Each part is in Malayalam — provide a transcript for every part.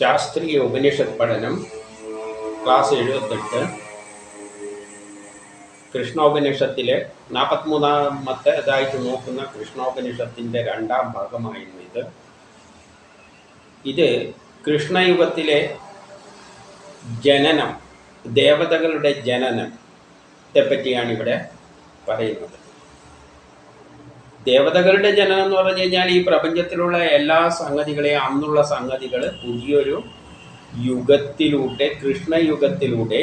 ശാസ്ത്രീയ ഉപനിഷത് പഠനം ക്ലാസ് എഴുപത്തെട്ട്. കൃഷ്ണോപനിഷത്തിലെ നാൽപ്പത്തിമൂന്നാമത്തെ ഇതായിട്ട് നോക്കുന്ന കൃഷ്ണോപനിഷത്തിന്റെ രണ്ടാം ഭാഗമായിരുന്നു ഇത്. ഇത് കൃഷ്ണയുഗത്തിലെ ജനനം ദേവതകളുടെ ജനനത്തെ പറ്റിയാണ് ഇവിടെ പറയുന്നത്. ദേവതകളുടെ ജനനം എന്ന് പറഞ്ഞു കഴിഞ്ഞാൽ ഈ പ്രപഞ്ചത്തിലുള്ള എല്ലാ സംഗതികളെയും അന്നുള്ള സംഗതികൾ പുതിയൊരു യുഗത്തിലൂടെ കൃഷ്ണയുഗത്തിലൂടെ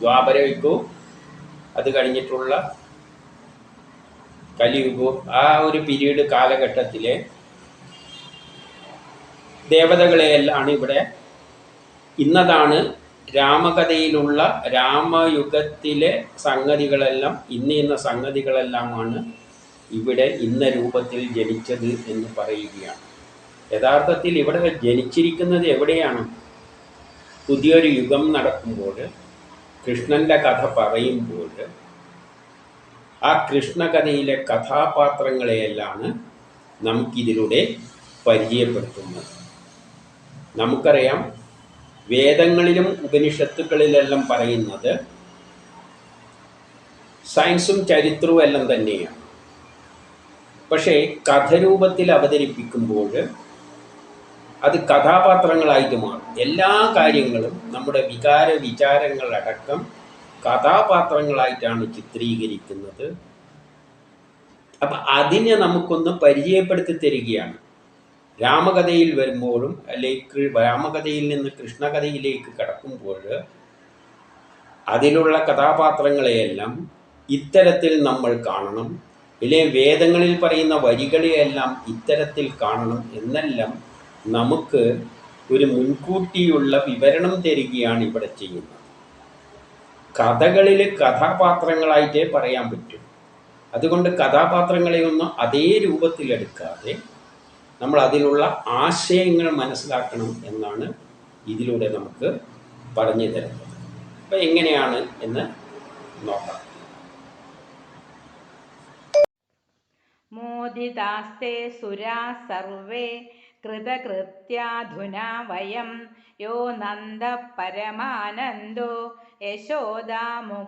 ദ്വാപരയുഗവും അത് കഴിഞ്ഞിട്ടുള്ള കലിയുഗവും ആ ഒരു പീരീഡ് കാലഘട്ടത്തിലെ ദേവതകളെയെല്ലാം ഇവിടെ ഇന്നതാണ് രാമകഥയിലുള്ള രാമയുഗത്തിലെ സംഗതികളെല്ലാം ഇന്ന ഇന്ന സംഗതികളെല്ലാമാണ് ഇവിടെ ഇന്ന രൂപത്തിൽ ജനിച്ചത് എന്ന് പറയുകയാണ്. യഥാർത്ഥത്തിൽ ഇവിടെ ജനിച്ചിരിക്കുന്നത് എവിടെയാണ്? പുതിയൊരു യുഗം നടക്കുമ്പോൾ കൃഷ്ണന്റെ കഥ പറയുമ്പോൾ ആ കൃഷ്ണകഥയിലെ കഥാപാത്രങ്ങളെയെല്ലാണ് നമുക്കിതിലൂടെ പരിചയപ്പെടുത്തുന്നത്. നമുക്കറിയാം വേദങ്ങളിലും ഉപനിഷത്തുക്കളിലെല്ലാം പറയുന്നത് സയൻസും ചരിത്രവും എല്ലാം തന്നെയാണ്. പക്ഷേ കഥരൂപത്തിൽ അവതരിപ്പിക്കുമ്പോൾ അത് കഥാപാത്രങ്ങളായിട്ട് മാറും. എല്ലാ കാര്യങ്ങളും നമ്മുടെ വികാര വിചാരങ്ങളടക്കം കഥാപാത്രങ്ങളായിട്ടാണ് ചിത്രീകരിക്കുന്നത്. അപ്പം അതിനെ നമുക്കൊന്ന് പരിചയപ്പെടുത്തി തരികയാണ്. രാമകഥയിൽ വരുമ്പോഴും അല്ലെങ്കിൽ രാമകഥയിൽ നിന്ന് കൃഷ്ണകഥയിലേക്ക് കടക്കുമ്പോൾ അതിലുള്ള കഥാപാത്രങ്ങളെയെല്ലാം ഇത്തരത്തിൽ നമ്മൾ കാണണം. ഇല്ലേ വേദങ്ങളിൽ പറയുന്ന വരികളെയെല്ലാം ഇത്തരത്തിൽ കാണണം. എന്നെല്ലാം നമുക്ക് ഒരു മുൻകൂട്ടിയുള്ള വിവരണം തരികയാണ് ഇവിടെ ചെയ്യുന്നത്. കഥകളിൽ കഥാപാത്രങ്ങളായിട്ടേ പറയാൻ പറ്റും. അതുകൊണ്ട് കഥാപാത്രങ്ങളെ ഒന്നും അതേ രൂപത്തിലെടുക്കാതെ നമ്മൾ അതിലുള്ള ആശയങ്ങൾ മനസ്സിലാക്കണം എന്നാണ് ഇതിലൂടെ നമുക്ക് പറഞ്ഞു തരുന്നത്. അപ്പം എങ്ങനെയാണ് എന്ന് നോക്കാം. മോദിതാസ്തേ സുരാ സർവേ കൃതകൃത്യാധുനാ വയം. യോ നന്ദ പരമാനന്ദോ യശോദാമുക്തിഗേഹിനി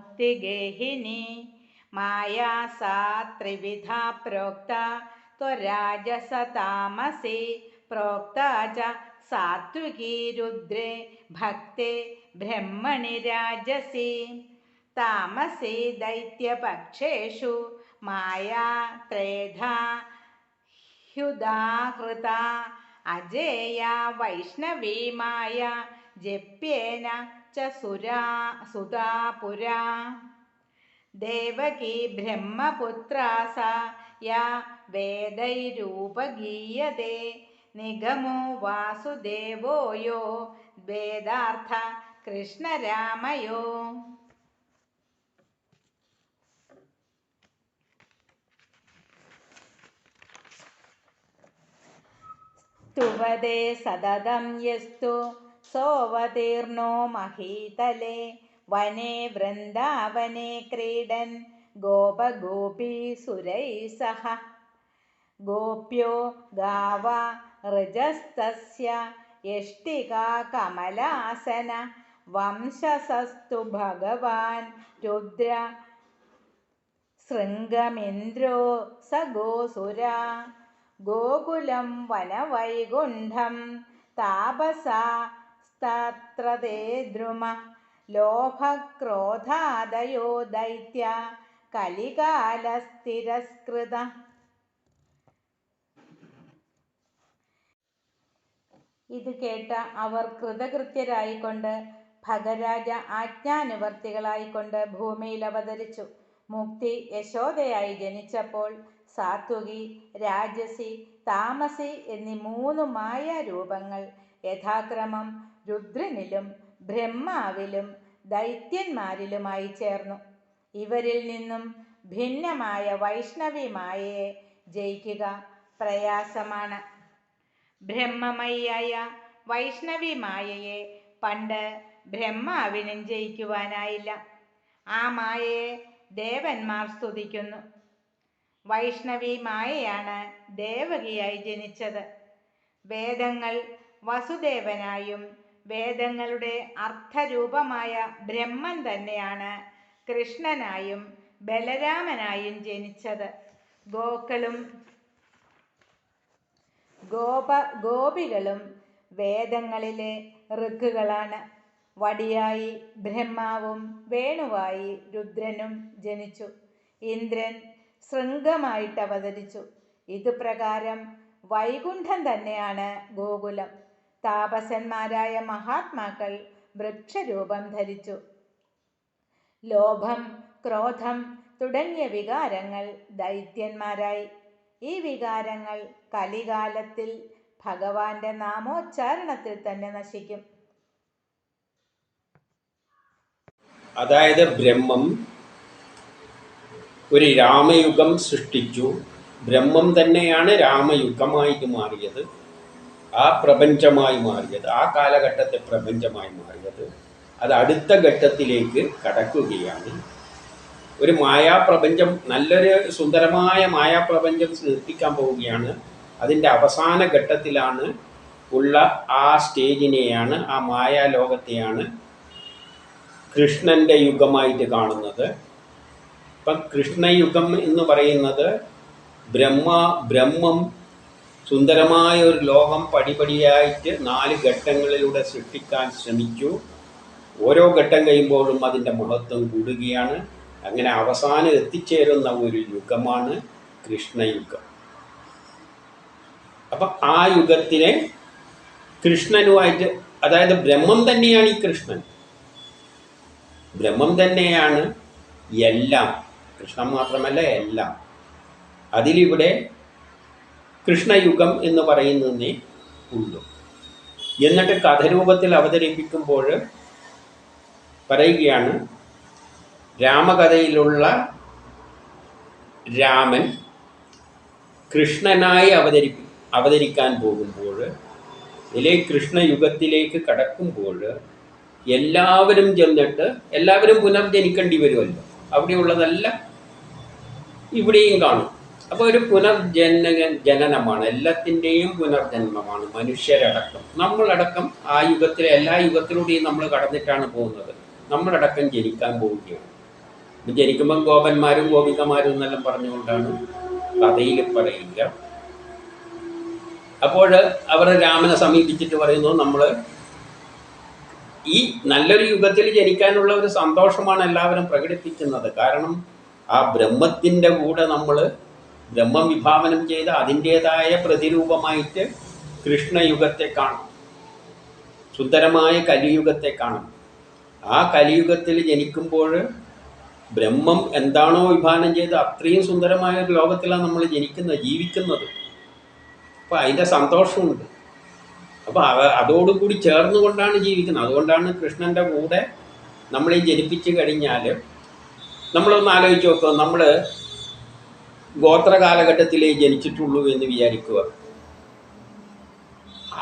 മായാ സാ ത്രിവിധ പ്രോക്ത त्वराजसतामसि प्रोक्ता च सात्विकी रुद्रे भक्ते ब्रह्मणि राजसि तामसि दैत्यपक्षेषु माया त्रेधा ह्युदाहृता अजेया वैष्णवी माया जप्येन च सुरा सुधा पुरा देवकी ब्रह्मपुत्रा सा या वेदैरूपगीयते निगमो वासुदेवो यो वेदार्थ कृष्णरामयो स्तुवते सततं यस्तु सोऽवतीर्णो महीतले वने वृन्दावने क्रीडन् गोपगोपीसुरैः सह गोप्यो गावा ऋजस्तस्य यष्टिका कमलासन वंशसस्तु भगवान् रुद्र शृङ्गमिन्द्रो स गोसुरा ഗോകുലം വനവൈകുണ്ഠം താപസസ്തത്ര തേ ദ്രുമ ലോഭക്രോധാദയോ ദൈത്യ കലികാലസ്ഥിരസ്കൃത. ഇത് കേട്ട അവർ കൃതകൃത്യരായിക്കൊണ്ട് ഭഗരാജ ആജ്ഞാനുവർത്തികളായിക്കൊണ്ട് ഭൂമിയിൽ അവതരിച്ചു. മുക്തി യശോദയായി ജനിച്ചപ്പോൾ സാത്വികി രാജസി താമസി എന്നീ മൂന്ന് മായാരൂപങ്ങൾ യഥാക്രമം രുദ്രനിലും ബ്രഹ്മാവിലും ദൈത്യന്മാരിലുമായി ചേർന്നു. ഇവരിൽ നിന്നും ഭിന്നമായ വൈഷ്ണവി മായയെ ജയിക്കുക പ്രയാസമാണ്. ബ്രഹ്മമയിയായ വൈഷ്ണവി മായയെ പണ്ട് ബ്രഹ്മാവിനും ജയിക്കുവാനായില്ല. ആ മായയെ ദേവന്മാർ സ്തുതിക്കുന്നു. വൈഷ്ണവി മായയാണ് ദേവകിയായി ജനിച്ചത്. വേദങ്ങൾ വസുദേവനായും വേദങ്ങളുടെ അർത്ഥരൂപമായ ബ്രഹ്മൻ തന്നെയാണ് കൃഷ്ണനായും ബലരാമനായും ജനിച്ചത്. ഗോക്കളും ഗോപ ഗോപികളും വേദങ്ങളിലെ ഋക്കുകളാണ്. വടിയായി ബ്രഹ്മാവും വേണുവായി രുദ്രനും ജനിച്ചു. ഇന്ദ്രൻ ശൃംഗമായിട്ട് അവതരിച്ചു. ഇതുപ്രകാരം വൈകുണ്ഠം തന്നെയാണ് ഗോകുലം. താപസന്മാരായ മഹാത്മാക്കൾ വൃക്ഷരൂപം ധരിച്ചു. ലോഭം ക്രോധം തുടങ്ങിയ വികാരങ്ങൾ ദൈത്യന്മാരായി. ഈ വികാരങ്ങൾ കലികാലത്തിൽ ഭഗവാന്റെ നാമോച്ചാരണത്തിൽ തന്നെ നശിക്കും. അതായത് ബ്രഹ്മം ഒരു രാമയുഗം സൃഷ്ടിച്ചു. ബ്രഹ്മം തന്നെയാണ് രാമയുഗമായിട്ട് മാറിയത്. ആ പ്രപഞ്ചമായി മാറിയത്. ആ കാലഘട്ടത്തെ പ്രപഞ്ചമായി മാറിയത്. അത് അടുത്ത ഘട്ടത്തിലേക്ക് കടക്കുകയാണ്. ഒരു മായാപ്രപഞ്ചം നല്ലൊരു സുന്ദരമായ മായാപ്രപഞ്ചം സൃഷ്ടിക്കാൻ പോവുകയാണ്. അതിന്റെ അവസാന ഘട്ടത്തിലാണ് ഉള്ള ആ സ്റ്റേജിനെയാണ് ആ മായാലോകത്തെയാണ് കൃഷ്ണന്റെ യുഗമായിട്ട് കാണുന്നത്. ഇപ്പം കൃഷ്ണയുഗം എന്ന് പറയുന്നത് ബ്രഹ്മ ബ്രഹ്മം സുന്ദരമായ ഒരു ലോകം പടിപടിയായിട്ട് നാല് ഘട്ടങ്ങളിലൂടെ സൃഷ്ടിക്കാൻ ശ്രമിച്ചു. ഓരോ ഘട്ടം കഴിയുമ്പോഴും അതിന്റെ മഹത്വം കൂടുകയാണ്. അങ്ങനെ അവസാനം എത്തിച്ചേരുന്ന ഒരു യുഗമാണ് കൃഷ്ണയുഗം. അപ്പം ആ യുഗത്തിനെ കൃഷ്ണനുമായിട്ട് അതായത് ബ്രഹ്മം തന്നെയാണ് ഈ കൃഷ്ണൻ. ബ്രഹ്മം തന്നെയാണ് എല്ലാം. കൃഷ്ണൻ മാത്രമല്ല എല്ലാം. അതിലിവിടെ കൃഷ്ണയുഗം എന്ന് പറയുന്നതേ ഉള്ളൂ. എന്നിട്ട് കഥരൂപത്തിൽ അവതരിപ്പിക്കുമ്പോൾ പറയുകയാണ് രാമകഥയിലുള്ള രാമൻ കൃഷ്ണനായി അവതരി അവതരിക്കാൻ പോകുമ്പോൾ ഇതിലെ കൃഷ്ണയുഗത്തിലേക്ക് കടക്കുമ്പോൾ എല്ലാവരും ചെന്നിട്ട് എല്ലാവരും പുനർജനിക്കേണ്ടി വരുമല്ലോ. അവിടെയുള്ളതെല്ലാം ഇവിടെയും കാണും. അപ്പോൾ ഒരു പുനർജന ജനനമാണ്. എല്ലാത്തിന്റെയും പുനർജന്മമാണ് മനുഷ്യരടക്കം. നമ്മളടക്കം ആ യുഗത്തിലെ എല്ലാ യുഗത്തിലൂടെയും നമ്മൾ കടന്നിട്ടാണ് പോകുന്നത്. നമ്മളടക്കം ജനിക്കാൻ പോവുകയാണ്. ജനിക്കുമ്പം ഗോപന്മാരും ഗോപികമാരും എന്നെല്ലാം പറഞ്ഞുകൊണ്ടാണ് കഥയിൽ പറയുക. അപ്പോൾ അവർ രാമനെ സമീപിച്ചിട്ട് പറയുന്നു നമ്മൾ ഈ നല്ലൊരു യുഗത്തിൽ ജനിക്കാനുള്ള ഒരു സന്തോഷമാണ് എല്ലാവരും പ്രകടിപ്പിക്കുന്നത്. കാരണം ആ ബ്രഹ്മത്തിന്റെ കൂടെ നമ്മൾ ബ്രഹ്മം വിഭാവനം ചെയ്ത് അതിന്റേതായ പ്രതിരൂപമായിട്ട് കൃഷ്ണയുഗത്തെ കാണും. സുന്ദരമായ കലിയുഗത്തെ കാണും. ആ കലിയുഗത്തിൽ ജനിക്കുമ്പോൾ ബ്രഹ്മം എന്താണോ വിഭാവനം ചെയ്ത് അത്രയും സുന്ദരമായ ഒരു ലോകത്തിലാണ് നമ്മൾ ജനിക്കുന്നത് ജീവിക്കുന്നത്. അപ്പോൾ അതിന്റെ സന്തോഷമുണ്ട്. അപ്പോൾ അതോടുകൂടി ചേർന്നുകൊണ്ടാണ് ജീവിക്കുന്നത്. അതുകൊണ്ടാണ് കൃഷ്ണന്റെ കൂടെ നമ്മളെ ജനിപ്പിച്ച് കഴിഞ്ഞാൽ നമ്മളൊന്ന് ആലോചിച്ച് നോക്കുക. നമ്മൾ ഗോത്ര കാലഘട്ടത്തിലേ ജനിച്ചിട്ടുള്ളൂ എന്ന് വിചാരിക്കുക.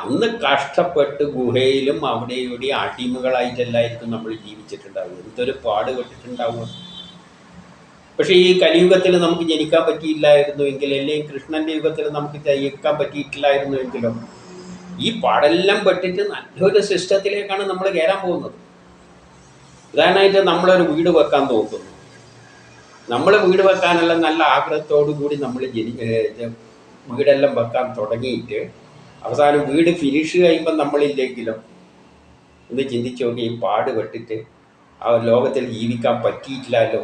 അന്ന് കഷ്ടപ്പെട്ട് ഗുഹയിലും അവിടെ ഇവിടെ അടിമകളായിട്ടല്ലായിരിക്കും നമ്മൾ ജീവിച്ചിട്ടുണ്ടാവുക. എന്തൊരു പാട് പെട്ടിട്ടുണ്ടാവുക. പക്ഷേ ഈ കലിയുഗത്തിൽ നമുക്ക് ജനിക്കാൻ പറ്റിയില്ലായിരുന്നു എങ്കിൽ അല്ലെങ്കിൽ കൃഷ്ണന്റെ യുഗത്തിൽ നമുക്ക് ജയിക്കാൻ പറ്റിയിട്ടില്ലായിരുന്നു എങ്കിലോ ഈ പാടെല്ലാം പെട്ടിട്ട് നല്ലൊരു സിസ്റ്റത്തിലേക്കാണ് നമ്മൾ കയറാൻ പോകുന്നത്. ഉദാഹരണമായിട്ട് നമ്മളൊരു വീട് വെക്കാൻ നോക്കുന്നു നമ്മൾ വീട് വെക്കാനുള്ള നല്ല ആഗ്രഹത്തോടു കൂടി നമ്മൾ ജനി വീടെല്ലാം വെക്കാൻ തുടങ്ങിയിട്ട് അവസാനം വീട് ഫിനിഷ് കഴിയുമ്പോൾ നമ്മളില്ലെങ്കിലും ഒന്ന് ചിന്തിച്ചു നോക്കി ഈ പാട് ആ ലോകത്തിൽ ജീവിക്കാൻ പറ്റിയിട്ടില്ലല്ലോ.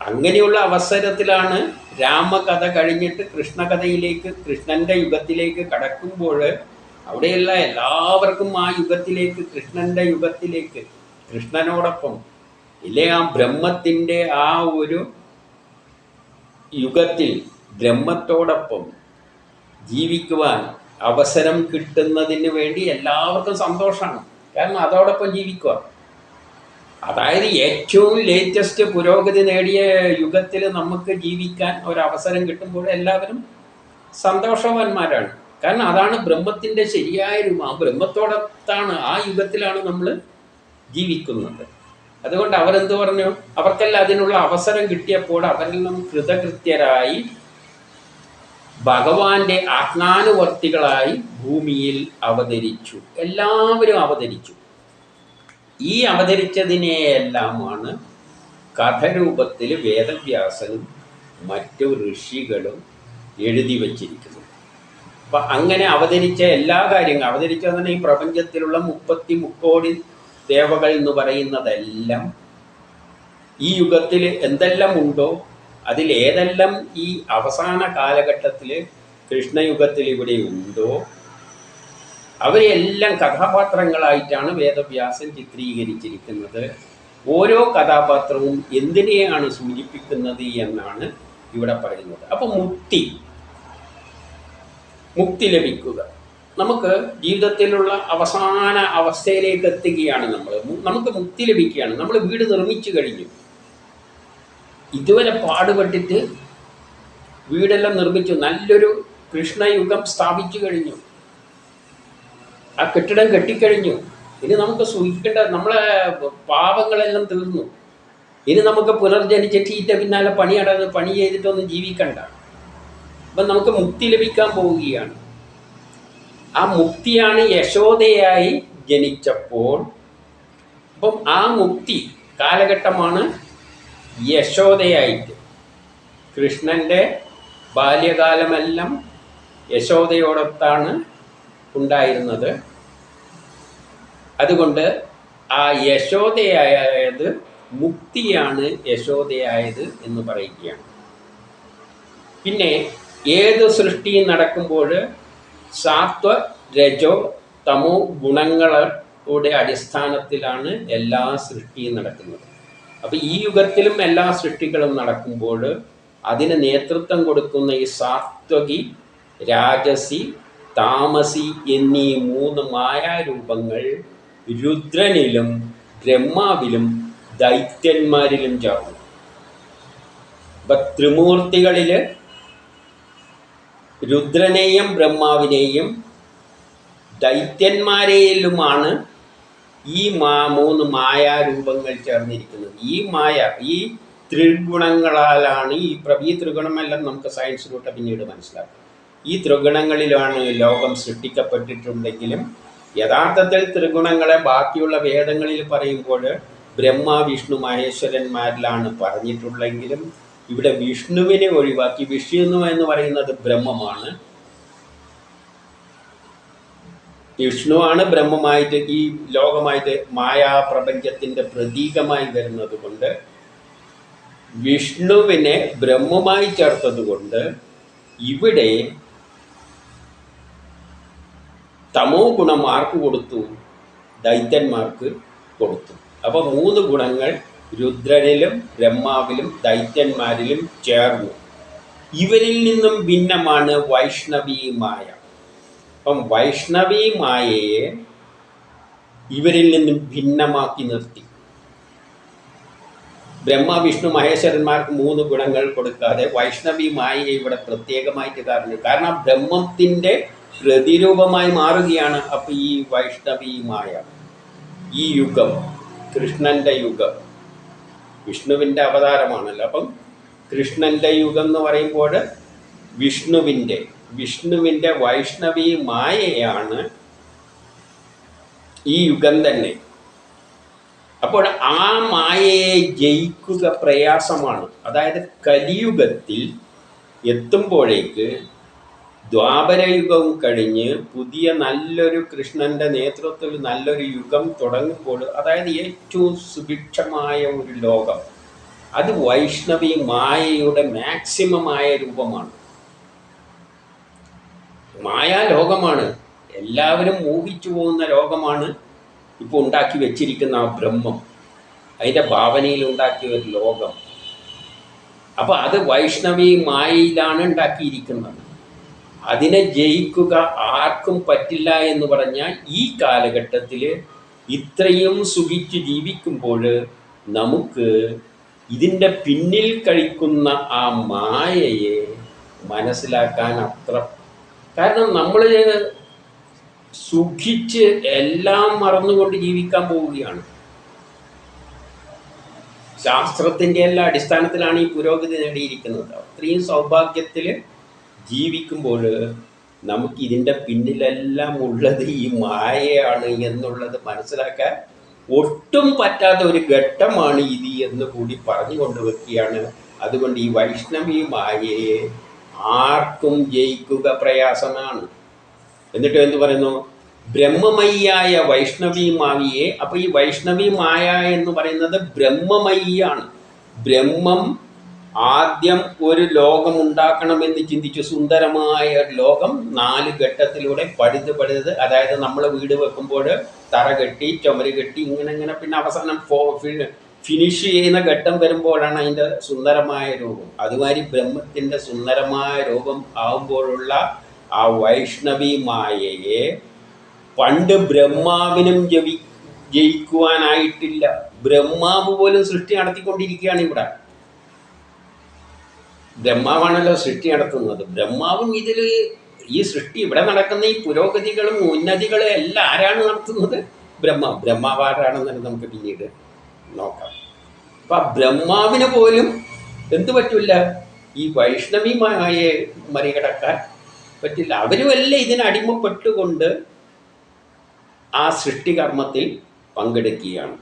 അങ്ങനെയുള്ള അവസരത്തിലാണ് രാമകഥ കഴിഞ്ഞിട്ട് കൃഷ്ണകഥയിലേക്ക് കൃഷ്ണന്റെ യുഗത്തിലേക്ക് കടക്കുമ്പോൾ അവിടെയുള്ള എല്ലാവർക്കും ആ യുഗത്തിലേക്ക് കൃഷ്ണന്റെ യുഗത്തിലേക്ക് കൃഷ്ണനോടൊപ്പം ഇല്ലേ ആ ബ്രഹ്മത്തിന്റെ ആ ഒരു യുഗത്തിൽ ബ്രഹ്മത്തോടൊപ്പം ജീവിക്കുവാൻ അവസരം കിട്ടുന്നതിന് വേണ്ടി എല്ലാവർക്കും സന്തോഷമാണ് കാരണം അതോടൊപ്പം ജീവിക്കുക അതായത് ഏറ്റവും ലേറ്റസ്റ്റ് പുരോഗതി നേടിയ യുഗത്തിൽ നമുക്ക് ജീവിക്കാൻ ഒരവസരം കിട്ടുമ്പോൾ എല്ലാവരും സന്തോഷവാന്മാരാണ്. കാരണം അതാണ് ബ്രഹ്മത്തിന്റെ ശരിയായ രൂപം. ആ ബ്രഹ്മത്തോടത്താണ് ആ യുഗത്തിലാണ് നമ്മൾ ജീവിക്കുന്നത്. അതുകൊണ്ട് അവരെന്ത് പറഞ്ഞു? അവർക്കെല്ലാം അതിനുള്ള അവസരം കിട്ടിയപ്പോൾ അവരിൽ നിന്നും കൃതകൃത്യരായി ഭഗവാന്റെ ആജ്ഞാനുവർത്തികളായി ഭൂമിയിൽ അവതരിച്ചു. എല്ലാവരും അവതരിച്ചു. ഈ അവതരിച്ചതിനെയെല്ലാമാണ് കഥരൂപത്തിൽ വേദവ്യാസനും മറ്റു ഋഷികളും എഴുതി വച്ചിരിക്കുന്നത്. അപ്പൊ അങ്ങനെ അവതരിച്ച എല്ലാ കാര്യങ്ങളും അവതരിച്ച തന്നെ ഈ പ്രപഞ്ചത്തിലുള്ള മുപ്പത്തി മുക്കോടി ദേവകൾ എന്ന് പറയുന്നതെല്ലാം ഈ യുഗത്തിൽ എന്തെല്ലാം ഉണ്ടോ അതിലേതെല്ലാം ഈ അവസാന കാലഘട്ടത്തിൽ കൃഷ്ണയുഗത്തിൽ ഇവിടെ ഉണ്ടോ അവരെല്ലാം കഥാപാത്രങ്ങളായിട്ടാണ് വേദവ്യാസൻ ചിത്രീകരിച്ചിരിക്കുന്നത്. ഓരോ കഥാപാത്രവും എന്തിനെയാണ് സൂചിപ്പിക്കുന്നത് എന്നാണ് ഇവിടെ പറയുന്നത്. അപ്പൊ മുക്തി മുക്തി ലഭിക്കുക. നമുക്ക് ജീവിതത്തിലുള്ള അവസാന അവസ്ഥയിലേക്ക് എത്തുകയാണ് നമ്മൾ നമുക്ക് മുക്തി ലഭിക്കുകയാണ്. നമ്മൾ വീട് നിർമ്മിച്ചു കഴിഞ്ഞു. ഇതുവരെ പാടുപെട്ടിട്ട് വീടെല്ലാം നിർമ്മിച്ചു. നല്ലൊരു കൃഷ്ണയുഗം സ്ഥാപിച്ചു കഴിഞ്ഞു. ആ കെട്ടിടം കെട്ടിക്കഴിഞ്ഞു. ഇനി നമുക്ക് സൂക്ഷിക്കേണ്ട നമ്മളെ പാപങ്ങളെല്ലാം തീർന്നു. ഇനി നമുക്ക് പുനർജനിച്ചിട്ട് ഈറ്റ പിന്നാലെ പണിയടന്ന് പണി ചെയ്തിട്ടൊന്നും ജീവിക്കണ്ട. അപ്പം നമുക്ക് മുക്തി ലഭിക്കാൻ പോവുകയാണ്. ആ മുക്തിയാണ് യശോദയായി ജനിച്ചപ്പോൾ. അപ്പം ആ മുക്തി കാലഘട്ടമാണ് യശോദയായിട്ട്. കൃഷ്ണന്റെ ബാല്യകാലമെല്ലാം യശോദയോടൊത്താണ് ഉണ്ടായിരുന്നത്. അതുകൊണ്ട് ആ യശോദയായത് മുക്തിയാണ് യശോദയായത് എന്ന് പറയുകയാണ്. പിന്നെ ഏത് സൃഷ്ടിയും നടക്കുമ്പോൾ സാത്വ രജോ തമോ ഗുണങ്ങളുടെ അടിസ്ഥാനത്തിലാണ് എല്ലാ സൃഷ്ടിയും നടക്കുന്നത്. അപ്പോൾ ഈ യുഗത്തിലും എല്ലാ സൃഷ്ടികളും നടക്കുമ്പോൾ അതിന് നേതൃത്വം കൊടുക്കുന്ന ഈ സാത്വകി രാജസി താമസി എന്നീ മൂന്ന് മായാരൂപങ്ങൾ രുദ്രനിലും ബ്രഹ്മാവിലും ദൈത്യന്മാരിലും ചേർന്നു അപ്പൊ ത്രിമൂർത്തികളിൽ രുദ്രനെയും ബ്രഹ്മാവിനെയും ദൈത്യന്മാരെയിലുമാണ് ഈ മാ മൂന്ന് മായാരൂപങ്ങൾ ചേർന്നിരിക്കുന്നത്. ഈ മായ ഈ ത്രിഗുണങ്ങളാലാണ് ഈ പ്ര ഈ ത്രിഗുണമെല്ലാം നമുക്ക് സയൻസിലൂടെ പിന്നീട് മനസ്സിലാക്കും. ഈ ത്രിഗുണങ്ങളിലാണ് ലോകം സൃഷ്ടിക്കപ്പെട്ടിട്ടുണ്ടെങ്കിലും യഥാർത്ഥത്തിൽ ത്രിഗുണങ്ങളെ ബാക്കിയുള്ള വേദങ്ങളിൽ പറയുമ്പോൾ ബ്രഹ്മ വിഷ്ണു മഹേശ്വരന്മാരിലാണ് പറഞ്ഞിട്ടുള്ളെങ്കിലും ഇവിടെ വിഷ്ണുവിനെ ഒഴിവാക്കി വിഷ്ണു എന്ന് പറയുന്നത് ബ്രഹ്മമാണ്. വിഷ്ണുവാണ് ബ്രഹ്മമായിട്ട് ഈ ലോകമായിട്ട് മായാപ്രപഞ്ചത്തിന്റെ പ്രതീകമായി വരുന്നത് കൊണ്ട് വിഷ്ണുവിനെ ബ്രഹ്മമായി ചേർത്തതുകൊണ്ട് ഇവിടെ തമോ ഗുണം ആർക്ക് കൊടുത്തു? ദൈത്യന്മാർക്ക് കൊടുത്തു. അപ്പോൾ മൂന്ന് ഗുണങ്ങൾ രുദ്രനിലും ബ്രഹ്മാവിലും ദൈത്യന്മാരിലും ചേർന്നു. ഇവരിൽ നിന്നും ഭിന്നമാണ് വൈഷ്ണവി മായ അപ്പം വൈഷ്ണവി മായയെ ഇവരിൽ നിന്നും ഭിന്നമാക്കി നിർത്തി. ബ്രഹ്മ വിഷ്ണു മഹേശ്വരന്മാർക്ക് മൂന്ന് ഗുണങ്ങൾ കൊടുക്കാതെ വൈഷ്ണവി മായയെ ഇവിടെ പ്രത്യേകമായിട്ട് കാരണം കാരണം ബ്രഹ്മത്തിന്റെ പ്രതിരൂപമായി മാറുകയാണ് അപ്പം ഈ വൈഷ്ണവിയുമായ ഈ യുഗം കൃഷ്ണന്റെ യുഗം. വിഷ്ണുവിന്റെ അവതാരമാണല്ലോ. അപ്പം കൃഷ്ണന്റെ യുഗം എന്ന് പറയുമ്പോൾ വിഷ്ണുവിന്റെ വിഷ്ണുവിന്റെ വൈഷ്ണവി മായയാണ് ഈ യുഗം തന്നെ. അപ്പോൾ ആ മായയെ ജയിക്കുക പ്രയാസമാണ്. അതായത് കലിയുഗത്തിൽ എത്തുമ്പോഴേക്ക് ദ്വാപരയുഗം കഴിഞ്ഞ് പുതിയ നല്ലൊരു കൃഷ്ണന്റെ നേതൃത്വത്തിൽ നല്ലൊരു യുഗം തുടങ്ങുമ്പോൾ അതായത് ഏറ്റവും സുഭിക്ഷമായ ഒരു ലോകം. അത് വൈഷ്ണവി മായയുടെ മാക്സിമമായ രൂപമാണ്. മായാലോകമാണ് എല്ലാവരും മോഹിച്ചു പോകുന്ന ലോകമാണ് ഇപ്പോൾ ഉണ്ടാക്കി വെച്ചിരിക്കുന്ന ആ ബ്രഹ്മം. അതിന്റെ ഭാവനയിൽ ഉണ്ടാക്കിയ ഒരു ലോകം. അപ്പോൾ അത് വൈഷ്ണവി മായയിലാണ് ഉണ്ടാക്കിയിരിക്കുന്നത്. അതിനെ ജയിക്കുക ആർക്കും പറ്റില്ല എന്ന് പറഞ്ഞാൽ ഈ കാലഘട്ടത്തിൽ ഇത്രയും സുഖിച്ച് ജീവിക്കുമ്പോൾ നമുക്ക് ഇതിന്റെ പിന്നിൽ കഴിക്കുന്ന ആ മായയെ മനസ്സിലാക്കാൻ അത്ര കാരണം നമ്മൾ സുഖിച്ച് എല്ലാം മറന്നുകൊണ്ട് ജീവിക്കാൻ പോവുകയാണ്. ശാസ്ത്രത്തിന്റെ എല്ലാ അടിസ്ഥാനത്തിലാണ് ഈ പുരോഗതി നേടിയിരിക്കുന്നത്. അത്രയും സൗഭാഗ്യത്തിൽ ജീവിക്കുമ്പോൾ നമുക്ക് ഇതിന്റെ പിന്നിലെല്ലാം ഉള്ളത് ഈ മായയാണ് എന്നുള്ളത് മനസ്സിലാക്കാൻ ഒട്ടും പറ്റാത്ത ഒരു ഘട്ടമാണ് ഇത് എന്ന് കൂടി പറഞ്ഞുകൊണ്ട് വെക്കുകയാണ്. അതുകൊണ്ട് ഈ വൈഷ്ണവി മായയെ ആർക്കും ജയിക്കുക പ്രയാസമാണ്. എന്നിട്ട് എന്ത് പറയുന്നു? ബ്രഹ്മമയ്യായ വൈഷ്ണവി മായയെ അപ്പൊ ഈ വൈഷ്ണവി മായ എന്ന് പറയുന്നത് ബ്രഹ്മമയ്യാണ്. ബ്രഹ്മം ആദ്യം ഒരു ലോകം ഉണ്ടാക്കണമെന്ന് ചിന്തിച്ചു. സുന്ദരമായ ഒരു ലോകം നാല് ഘട്ടത്തിലൂടെ പഴുത് പഴുത് അതായത് നമ്മൾ വീട് വെക്കുമ്പോൾ തറ കെട്ടി ചുമര് കെട്ടി ഇങ്ങനെ ഇങ്ങനെ പിന്നെ അവസാനം ഫോ- ഫിനിഷ് ചെയ്യുന്ന ഘട്ടം വരുമ്പോഴാണ് അതിന്റെ സുന്ദരമായ രൂപം. അതുമാതിരി ബ്രഹ്മത്തിന്റെ സുന്ദരമായ രൂപം ആകുമ്പോഴുള്ള ആ വൈഷ്ണവി മായയെ പണ്ട് ബ്രഹ്മാവിനും ജവി ജയിക്കുവാനായിട്ടില്ല. ബ്രഹ്മാവ് പോലും സൃഷ്ടി നടത്തിക്കൊണ്ടിരിക്കുകയാണ് ഇവിടെ. ബ്രഹ്മാവാണല്ലോ സൃഷ്ടി നടത്തുന്നത്. ബ്രഹ്മാവും ഇതിൽ ഈ സൃഷ്ടി ഇവിടെ നടക്കുന്ന ഈ പുരോഗതികളും ഉന്നതികളും എല്ലാം ആരാണ് നടത്തുന്നത്? ബ്രഹ്മ ബ്രഹ്മാവ് ആരാണെന്ന് നമുക്ക് പിന്നീട് നോക്കാം. അപ്പൊ ആ ബ്രഹ്മാവിന് പോലും എന്തു പറ്റില്ല? ഈ വൈഷ്ണവിമായ മറികടക്കാൻ പറ്റില്ല. അവരുമല്ല ഇതിന് അടിമപ്പെട്ടുകൊണ്ട് ആ സൃഷ്ടികർമ്മത്തിൽ പങ്കെടുക്കുകയാണ്.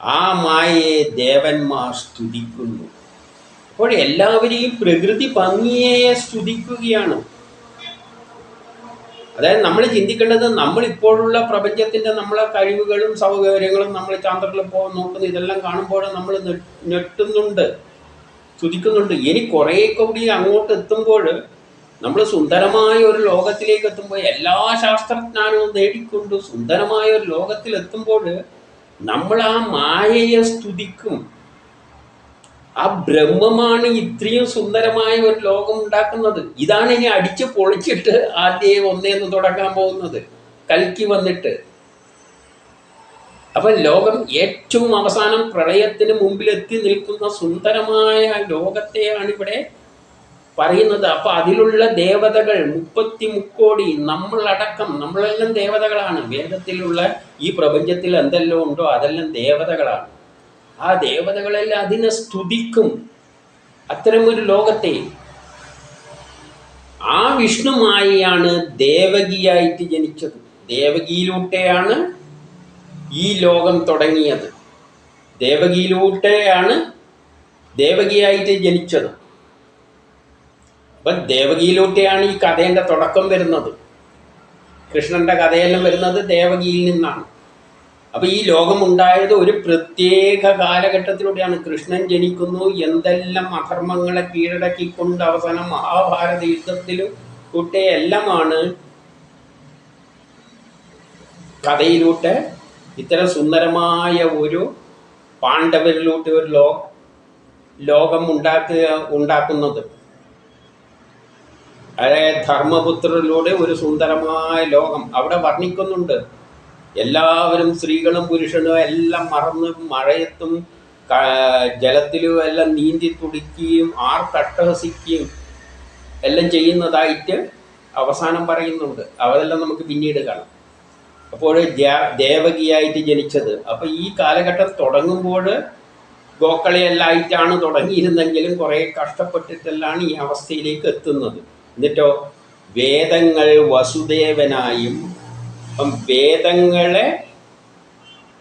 ആ മായയെ ദേവന്മാർ സ്തുതിക്കുന്നു. അപ്പോൾ എല്ലാവരെയും പ്രകൃതി ഭംഗിയെ സ്തുതിക്കുകയാണ്. അതായത് നമ്മൾ ചിന്തിക്കേണ്ടത് നമ്മൾ ഇപ്പോഴുള്ള പ്രപഞ്ചത്തിന്റെ നമ്മളെ കഴിവുകളും സൗകര്യങ്ങളും നമ്മൾ ചാന്ദ്രനിൽ പോകാൻ നോക്കുന്ന ഇതെല്ലാം കാണുമ്പോൾ നമ്മൾ ഞെട്ടുന്നുണ്ട് സ്തുതിക്കുന്നുണ്ട്. ഇനി കുറേ കൂടി അങ്ങോട്ട് എത്തുമ്പോൾ നമ്മൾ സുന്ദരമായ ഒരു ലോകത്തിലേക്ക് എത്തുമ്പോൾ എല്ലാ ശാസ്ത്രജ്ഞാനവും നേടിക്കൊണ്ട് സുന്ദരമായ ഒരു ലോകത്തിൽ എത്തുമ്പോൾ നമ്മൾ ആ മായയെ സ്തുതിക്കും. ആ ബ്രഹ്മമാണ് ഇത്രയും സുന്ദരമായ ഒരു ലോകം ഉണ്ടാക്കുന്നത്. ഇതാണ് ഇനി അടിച്ച് പൊളിച്ചിട്ട് ആദ്യം ഒന്നേന്ന് തുടങ്ങാൻ പോകുന്നത്. കൽക്കി വന്നിട്ട്. അപ്പൊ ലോകം ഏറ്റവും അവസാനം പ്രളയത്തിന് മുമ്പിൽ എത്തി നിൽക്കുന്ന സുന്ദരമായ ലോകത്തെയാണ് ഇവിടെ പറയുന്നത്. അപ്പൊ അതിലുള്ള ദേവതകൾ മുപ്പത്തി മുക്കോടി നമ്മളടക്കം നമ്മളെല്ലാം ദേവതകളാണ്. വേദത്തിലുള്ള ഈ പ്രപഞ്ചത്തിൽ എന്തെല്ലാം ഉണ്ടോ അതെല്ലാം ദേവതകളാണ്. ആ ദേവതകളെല്ലാം അതിനെ സ്തുതിക്കും. അത്തരമൊരു ലോകത്തെ. ആ വിഷ്ണുമായിയാണ് ദേവകിയായിട്ട് ജനിച്ചത്. ദേവകിയിലൂട്ടെയാണ് ഈ ലോകം തുടങ്ങിയത്. ദേവകിയിലൂട്ടെയാണ് ദേവകിയായിട്ട് ജനിച്ചത്. അപ്പം ദേവകിയിലൂട്ടെയാണ് ഈ കഥേന്റെ തുടക്കം വരുന്നത്. കൃഷ്ണന്റെ കഥയെല്ലാം വരുന്നത് ദേവകിയിൽ നിന്നാണ്. അപ്പൊ ഈ ലോകം ഉണ്ടായത് ഒരു പ്രത്യേക കാലഘട്ടത്തിലൂടെയാണ് കൃഷ്ണൻ ജനിക്കുന്നു എന്തെല്ലാം അധർമ്മങ്ങളെ കീഴടക്കിക്കൊണ്ട് അവസാനം മഹാഭാരത യുദ്ധത്തിൽ കൂട്ടെ എല്ലാമാണ് കഥയിലൂട്ട് ഇത്തരം സുന്ദരമായ ഒരു പാണ്ഡവരിലൂട്ട് ഒരു ലോ ലോകം ഉണ്ടാക്കുക ഉണ്ടാക്കുന്നത്. അതായത് ധർമ്മപുത്രരിലൂടെ ഒരു സുന്ദരമായ ലോകം അവിടെ വർണിക്കുന്നുണ്ട്. എല്ലാവരും സ്ത്രീകളും പുരുഷനും എല്ലാം മറന്ന് മഴയത്തും ജലത്തിലും എല്ലാം നീന്തി തുടിക്കുകയും ആർത്തട്ടഹസിക്കുകയും എല്ലാം ചെയ്യുന്നതായിട്ട് അവസാനം പറയുന്നുണ്ട്. അതെല്ലാം നമുക്ക് പിന്നീട് കാണാം. അപ്പോൾ ദേവകിയായിട്ട് ജനിച്ചത്. അപ്പോൾ ഈ കാലഘട്ടം തുടങ്ങുമ്പോൾ ഗോക്കളെയെല്ലാം ആയിട്ടാണ് തുടങ്ങിയിരുന്നെങ്കിലും കുറേ കഷ്ടപ്പെട്ടിട്ടെല്ലാം ഈ അവസ്ഥയിലേക്ക് എത്തുന്നത്. എന്നിട്ടോ വേദങ്ങൾ വസുദേവനായും അപ്പം വേദങ്ങളെ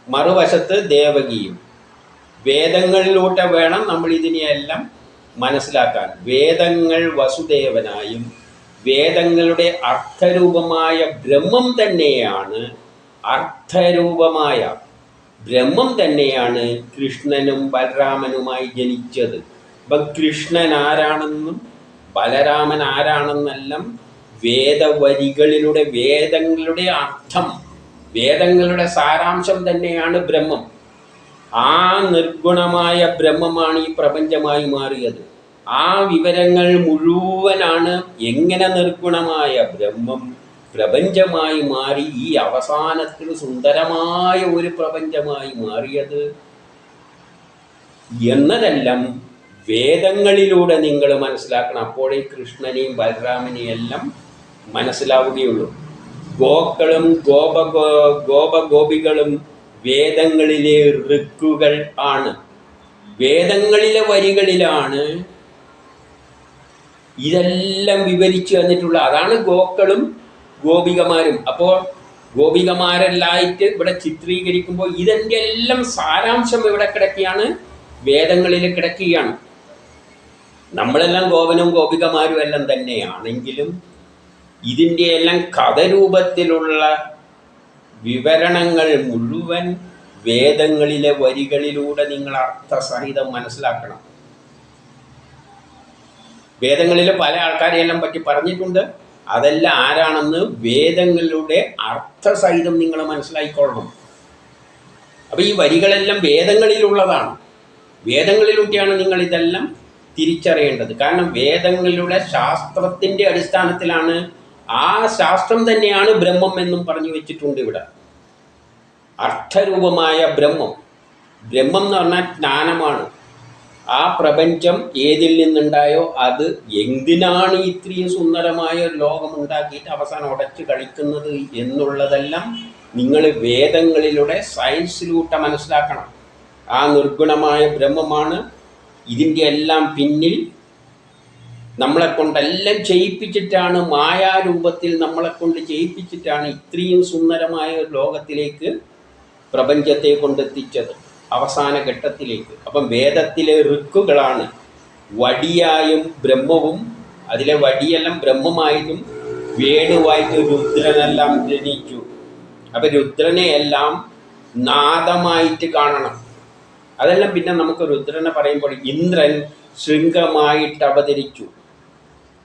മറുവശത്ത് ദേവകിയും വേദങ്ങളിലൂടെ വേണം നമ്മൾ ഇതിനെയെല്ലാം മനസ്സിലാക്കാൻ. വേദങ്ങൾ വസുദേവനായും വേദങ്ങളുടെ അർത്ഥരൂപമായ ബ്രഹ്മം തന്നെയാണ് അർത്ഥരൂപമായ ബ്രഹ്മം തന്നെയാണ് കൃഷ്ണനും ബലരാമനുമായി ജനിച്ചത്. അപ്പം കൃഷ്ണൻ ആരാണെന്നും ബലരാമൻ ആരാണെന്നെല്ലാം വേദവരികളിലൂടെ വേദങ്ങളുടെ അർത്ഥം വേദങ്ങളുടെ സാരാംശം തന്നെയാണ് ബ്രഹ്മം. ആ നിർഗുണമായ ബ്രഹ്മമാണ് ഈ പ്രപഞ്ചമായി മാറിയത്. ആ വിവരങ്ങൾ മുഴുവനാണ് എങ്ങനെ നിർഗുണമായ ബ്രഹ്മം പ്രപഞ്ചമായി മാറി ഈ അവസാനത്തിൽ സുന്ദരമായ ഒരു പ്രപഞ്ചമായി മാറിയത്? എന്നതെല്ലാം വേദങ്ങളിലൂടെ നിങ്ങൾ മനസ്സിലാക്കണം. അപ്പോഴേ കൃഷ്ണനെയും ബലരാമനെയും എല്ലാം മനസ്സിലാവുകയുള്ളൂ. ഗോക്കളും ഗോപ ഗോപഗോപികളും വേദങ്ങളിലെ ഋക്കുകൾ ആണ്. വേദങ്ങളിലെ വരികളിലാണ് ഇതെല്ലാം വിവരിച്ചു തന്നിട്ടുള്ള അതാണ് ഗോക്കളും ഗോപികമാരും. അപ്പോൾ ഗോപികമാരെല്ലായിട്ട് ഇവിടെ ചിത്രീകരിക്കുമ്പോൾ ഇതിന്റെ എല്ലാം സാരാംശം ഇവിടെ കിടക്കുകയാണ്. വേദങ്ങളിൽ കിടക്കുകയാണ്. നമ്മളെല്ലാം ഗോപനും ഗോപികമാരും എല്ലാം തന്നെയാണെങ്കിലും ഇതിന്റെ എല്ലാം കഥരൂപത്തിലുള്ള വിവരണങ്ങൾ മുഴുവൻ വേദങ്ങളിലെ വരികളിലൂടെ നിങ്ങൾ അർത്ഥസഹിതം മനസ്സിലാക്കണം. വേദങ്ങളിലെ പല ആൾക്കാരെയെല്ലാം പറ്റി പറഞ്ഞിട്ടുണ്ട്. അതെല്ലാം ആരാണെന്ന് വേദങ്ങളുടെ അർത്ഥസഹിതം നിങ്ങൾ മനസ്സിലാക്കിക്കൊള്ളണം അപ്പൊ ഈ വരികളെല്ലാം വേദങ്ങളിലുള്ളതാണ്. വേദങ്ങളിലൂടെയാണ് നിങ്ങൾ ഇതെല്ലാം തിരിച്ചറിയേണ്ടത്. കാരണം വേദങ്ങളുടെ ശാസ്ത്രത്തിന്റെ അടിസ്ഥാനത്തിലാണ് ആ ശാസ്ത്രം തന്നെയാണ് ബ്രഹ്മം എന്നും പറഞ്ഞു വെച്ചിട്ടുണ്ട് ഇവിടെ. അർത്ഥരൂപമായ ബ്രഹ്മം. ബ്രഹ്മം എന്ന് പറഞ്ഞാൽ ജ്ഞാനമാണ്. ആ പ്രപഞ്ചം ഏതിൽ നിന്നുണ്ടായോ അത് എന്തിനാണ് ഇത്രയും സുന്ദരമായ ലോകം ഉണ്ടാക്കിയിട്ട് അവസാനം ഉടച്ചു കളിക്കുന്നത് എന്നുള്ളതെല്ലാം നിങ്ങൾ വേദങ്ങളിലൂടെ സയൻസിലൂടെ മനസ്സിലാക്കണം. ആ നിർഗുണമായ ബ്രഹ്മമാണ് ഇതിന്റെ എല്ലാം പിന്നിൽ നമ്മളെ കൊണ്ടെല്ലാം ചെയ്യിപ്പിച്ചിട്ടാണ് മായാരൂപത്തിൽ നമ്മളെ കൊണ്ട് ചെയ്യിപ്പിച്ചിട്ടാണ് ഇത്രയും സുന്ദരമായ ഒരു ലോകത്തിലേക്ക് പ്രപഞ്ചത്തെ കൊണ്ടെത്തിച്ചത്. അവസാന ഘട്ടത്തിലേക്ക്. അപ്പം വേദത്തിലെ ഋക്കുകളാണ് വടിയായും ബ്രഹ്മവും അതിലെ വടിയെല്ലാം ബ്രഹ്മമായതും വേണുവായിട്ട് രുദ്രനെല്ലാം ജനിച്ചു. അപ്പം രുദ്രനെ എല്ലാം നാദമായിട്ട് കാണണം. അതെല്ലാം പിന്നെ നമുക്ക് രുദ്രനെ പറയുമ്പോൾ ഇന്ദ്രൻ ശൃംഗമായിട്ട് അവതരിച്ചു.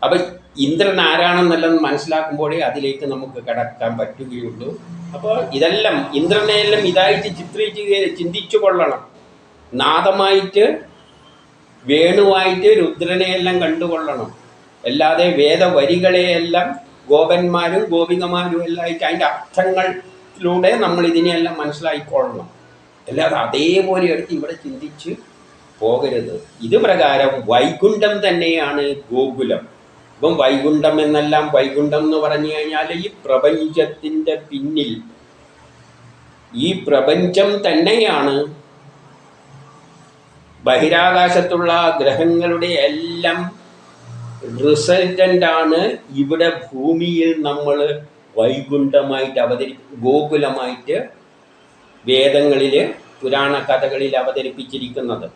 അപ്പം ഇന്ദ്രൻ ആരാണെന്നെല്ലാം മനസ്സിലാക്കുമ്പോഴേ അതിലേക്ക് നമുക്ക് കടക്കാൻ പറ്റുകയുള്ളൂ. അപ്പോൾ ഇതെല്ലാം ഇന്ദ്രനെയെല്ലാം ഇതായിട്ട് ചിത്രീകരിച്ച് ചിന്തിച്ചു കൊള്ളണം. നാദമായിട്ട് വേണുവായിട്ട് രുദ്രനെയെല്ലാം കണ്ടുകൊള്ളണം. അല്ലാതെ വേദവരികളെയെല്ലാം ഗോപന്മാരും ഗോപികമാരും എല്ലാം ആയിട്ട് അതിന്റെ അർത്ഥങ്ങളിലൂടെ നമ്മൾ ഇതിനെയെല്ലാം മനസ്സിലാക്കിക്കൊള്ളണം അല്ലാതെ അതേപോലെ എടുത്ത് ഇവിടെ ചിന്തിച്ച് പോകരുത്. ഇത് പ്രകാരം വൈകുണ്ഠം തന്നെയാണ് ഗോകുലം. ഇപ്പം വൈകുണ്ഠം എന്നെല്ലാം വൈകുണ്ഠം എന്ന് പറഞ്ഞു കഴിഞ്ഞാൽ ഈ പ്രപഞ്ചത്തിന്റെ പിന്നിൽ. ഈ പ്രപഞ്ചം തന്നെയാണ് ബഹിരാകാശത്തുള്ള ഗ്രഹങ്ങളുടെ എല്ലാം റിസൾട്ടന്റാണ് ഇവിടെ ഭൂമിയിൽ നമ്മൾ വൈകുണ്ഠമായിട്ട് അവതരി ഗോകുലമായിട്ട് വേദങ്ങളിൽ പുരാണ കഥകളിൽ അവതരിപ്പിച്ചിരിക്കുന്നത്.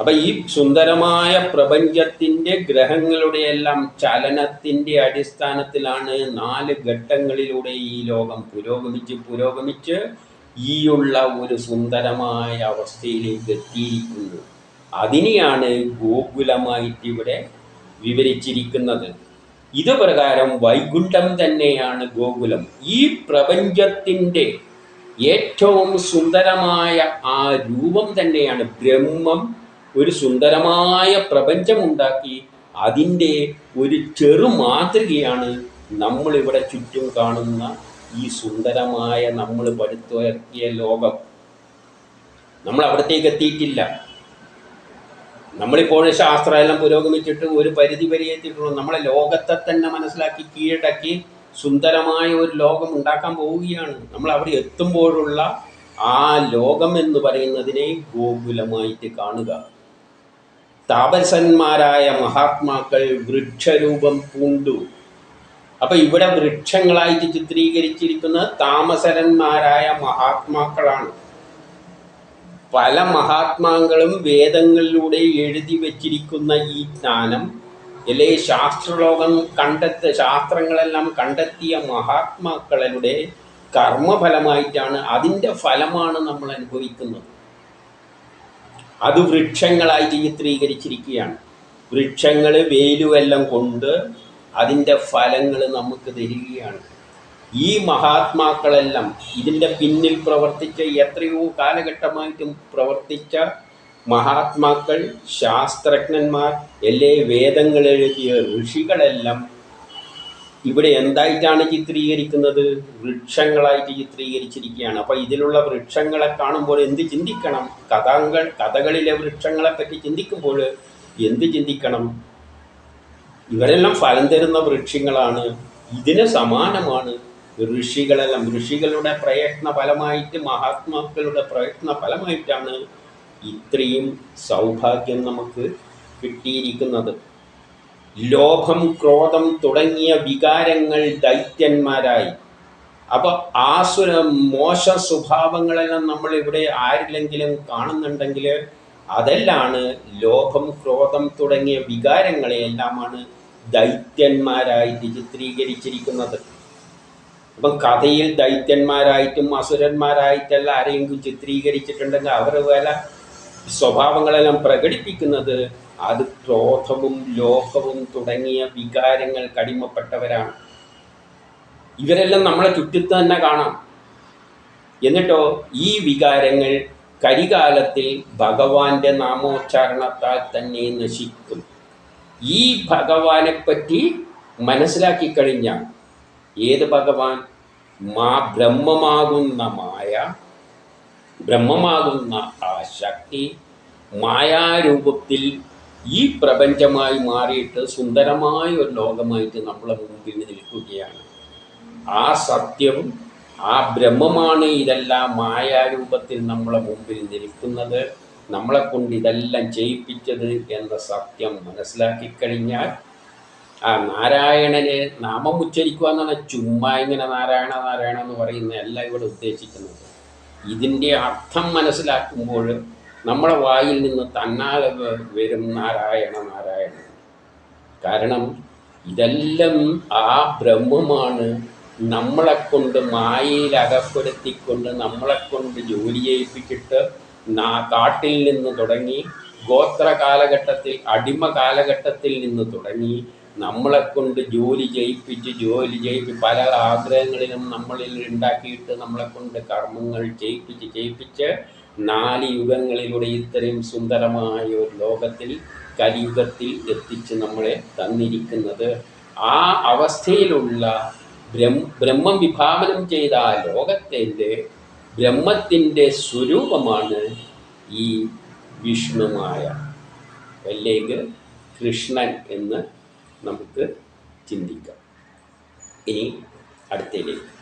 അപ്പം ഈ സുന്ദരമായ പ്രപഞ്ചത്തിന്റെ ഗ്രഹങ്ങളുടെ എല്ലാം ചലനത്തിന്റെ അടിസ്ഥാനത്തിലാണ് നാല് ഘട്ടങ്ങളിലൂടെ ഈ ലോകം പുരോഗമിച്ച് പുരോഗമിച്ച് ഈയുള്ള ഒരു സുന്ദരമായ അവസ്ഥയിലേക്ക് എത്തിയിരിക്കുന്നത്. അതിനെയാണ് ഗോകുലമായിട്ട് ഇവിടെ വിവരിച്ചിരിക്കുന്നത്. ഇത് പ്രകാരം വൈകുണ്ഠം തന്നെയാണ് ഗോകുലം. ഈ പ്രപഞ്ചത്തിന്റെ ഏറ്റവും സുന്ദരമായ ആ രൂപം തന്നെയാണ് ബ്രഹ്മം ഒരു സുന്ദരമായ പ്രപഞ്ചമുണ്ടാക്കി അതിന്റെ ഒരു ചെറു മാതൃകയാണ് നമ്മളിവിടെ ചുറ്റും കാണുന്ന ഈ സുന്ദരമായ നമ്മൾ പടുത്തുയർത്തിയ ലോകം. നമ്മൾ അവിടത്തേക്ക് എത്തിയിട്ടില്ല. നമ്മളിപ്പോൾ ശാസ്ത്രമെല്ലാം പുരോഗമിച്ചിട്ട് ഒരു പരിധി വരെ എത്തിയിട്ടുള്ളൂ. നമ്മളെ ലോകത്തെ തന്നെ മനസ്സിലാക്കി കീഴടക്കി സുന്ദരമായ ഒരു ലോകം ഉണ്ടാക്കാൻ പോവുകയാണ്. നമ്മൾ അവിടെ എത്തുമ്പോഴുള്ള ആ ലോകം എന്ന് പറയുന്നതിനെ ഗോകുലമായിട്ട് കാണുക. താപസന്മാരായ മഹാത്മാക്കൾ വൃക്ഷരൂപം പൂണ്ടു. അപ്പൊ ഇവിടെ വൃക്ഷങ്ങളായിട്ട് ചിത്രീകരിച്ചിരിക്കുന്നത് താമസരന്മാരായ മഹാത്മാക്കളാണ്. പല മഹാത്മാക്കളും വേദങ്ങളിലൂടെ എഴുതി വച്ചിരിക്കുന്ന ഈ ജ്ഞാനം അല്ലെ ശാസ്ത്രലോകം കണ്ടെത്ത ശാസ്ത്രങ്ങളെല്ലാം കണ്ടെത്തിയ മഹാത്മാക്കളുടെ കർമ്മഫലമായിട്ടാണ് അതിന്റെ ഫലമാണ് നമ്മൾ അനുഭവിക്കുന്നത്. അത് വൃക്ഷങ്ങളായി ചിത്രീകരിച്ചിരിക്കുകയാണ്. വൃക്ഷങ്ങൾ വേലുവെല്ലാം കൊണ്ട് അതിന്റെ ഫലങ്ങൾ നമുക്ക് തരികയാണ്. ഈ മഹാത്മാക്കളെല്ലാം ഇതിന്റെ പിന്നിൽ പ്രവർത്തിച്ച എത്രയോ കാലഘട്ടമായിട്ടും പ്രവർത്തിച്ച മഹാത്മാക്കൾ ശാസ്ത്രജ്ഞന്മാർ എല്ലേ വേദങ്ങൾ എഴുതിയ ഋഷികളെല്ലാം ഇവിടെ എന്തായിട്ടാണ് ചിത്രീകരിക്കുന്നത്? വൃക്ഷങ്ങളായിട്ട് ചിത്രീകരിച്ചിരിക്കുകയാണ്. അപ്പോൾ ഇതിലുള്ള വൃക്ഷങ്ങളെ കാണുമ്പോൾ എന്ത് ചിന്തിക്കണം? കഥകൾ കഥകളിലെ വൃക്ഷങ്ങളെ പറ്റി ചിന്തിക്കുമ്പോൾ എന്ത് ചിന്തിക്കണം? ഇവരെല്ലാം ഫലം തരുന്ന വൃക്ഷങ്ങളാണ്. ഇതിന് സമാനമാണ് ഋഷികളെല്ലാം. ഋഷികളുടെ പ്രയത്ന ഫലമായിട്ട് മഹാത്മാക്കളുടെ പ്രയത്ന ലോഭം ക്രോധം തുടങ്ങിയ വികാരങ്ങൾ ദൈത്യന്മാരായി. അപ്പോൾ ആസുര മോശ സ്വഭാവങ്ങളെല്ലാം നമ്മൾ ഇവിടെ ആരിലെങ്കിലും കാണുന്നുണ്ടെങ്കിൽ അതെല്ലാണ് ലോഭം ക്രോധം തുടങ്ങിയ വികാരങ്ങളെയെല്ലാമാണ് ദൈത്യന്മാരായിട്ട് ചിത്രീകരിച്ചിരിക്കുന്നത് അപ്പം കഥയിൽ ദൈത്യന്മാരായിട്ടും അസുരന്മാരായിട്ടെല്ലാം ആരെങ്കിലും ചിത്രീകരിച്ചിട്ടുണ്ടെങ്കിൽ അവർ വില സ്വഭാവങ്ങളെല്ലാം പ്രകടിപ്പിക്കുന്നത് അത് ക്രോധവും ലോഹവും തുടങ്ങിയ വികാരങ്ങൾ കടിമപ്പെട്ടവരാണ്. ഇവരെല്ലാം നമ്മളെ ചുറ്റത്ത് തന്നെ കാണാം. എന്നിട്ടോ ഈ വികാരങ്ങൾ കരികാലത്തിൽ ഭഗവാന്റെ നാമോച്ചാരണത്താൽ തന്നെ നശിക്കും. ഈ ഭഗവാനെ പറ്റി മനസ്സിലാക്കി കഴിഞ്ഞാൽ ഏത് ഭഗവാൻ? മാ ബ്രഹ്മമാകുന്ന മായ ബ്രഹ്മമാകുന്ന ആ ശക്തി മായാരൂപത്തിൽ ഈ പ്രപഞ്ചമായി മാറിയിട്ട് സുന്ദരമായ ഒരു ലോകമായിട്ട് നമ്മളെ മുമ്പിൽ നിൽക്കുകയാണ്. ആ സത്യവും ആ ബ്രഹ്മമാണ് ഇതെല്ലാം മായാരൂപത്തിൽ നമ്മളെ മുമ്പിൽ നിൽക്കുന്നത്. നമ്മളെ കൊണ്ട് ഇതെല്ലാം ചെയ്യിപ്പിച്ചത് എന്ന സത്യം മനസ്സിലാക്കി കഴിഞ്ഞാൽ ആ നാരായണനെ നാമം ഉച്ചരിക്കുക എന്നാണ് ചുമ്മാ ഇങ്ങനെ നാരായണ നാരായണ എന്ന് പറയുന്നതല്ല ഇവിടെ ഉദ്ദേശിക്കുന്നത്. ഇതിന്റെ അർത്ഥം മനസ്സിലാക്കുമ്പോൾ നമ്മളെ വായിൽ നിന്ന് തന്നാലെ വരും നാരായണ നാരായണ കാരണം ഇതെല്ലാം ആ ബ്രഹ്മമാണ് നമ്മളെ കൊണ്ട് മായയിൽ അകപ്പെടുത്തിക്കൊണ്ട് നമ്മളെ കൊണ്ട് ജോലി ചെയ്യിപ്പിച്ചിട്ട് കാട്ടിൽ നിന്ന് തുടങ്ങി ഗോത്ര കാലഘട്ടത്തിൽ അടിമ കാലഘട്ടത്തിൽ നിന്ന് തുടങ്ങി നമ്മളെ കൊണ്ട് ജോലി ചെയ്യിപ്പിച്ച് ജോലി ചെയ്യിപ്പിച്ച് പല ആഗ്രഹങ്ങളിലും നമ്മളിൽ ഉണ്ടാക്കിയിട്ട് നമ്മളെ കൊണ്ട് കർമ്മങ്ങൾ ചെയ്യിപ്പിച്ച് ചെയ്യിപ്പിച്ച് നാല് യുഗങ്ങളിലൂടെ ഇത്രയും സുന്ദരമായ ഒരു ലോകത്തിൽ കലിയുഗത്തിൽ എത്തിച്ച് നമ്മളെ തന്നിരിക്കുന്നത്. ആ അവസ്ഥയിലുള്ള ബ്രഹ്മ ബ്രഹ്മം വിഭാവനം ചെയ്ത ആ ലോകത്തിന്റെ ബ്രഹ്മത്തിന്റെ സ്വരൂപമാണ് ഈ വിഷ്ണുമായ. അല്ലെങ്കിൽ കൃഷ്ണൻ എന്ന് നമുക്ക് ചിന്തിക്കാം. ഇനി അടുത്തയിലേക്ക്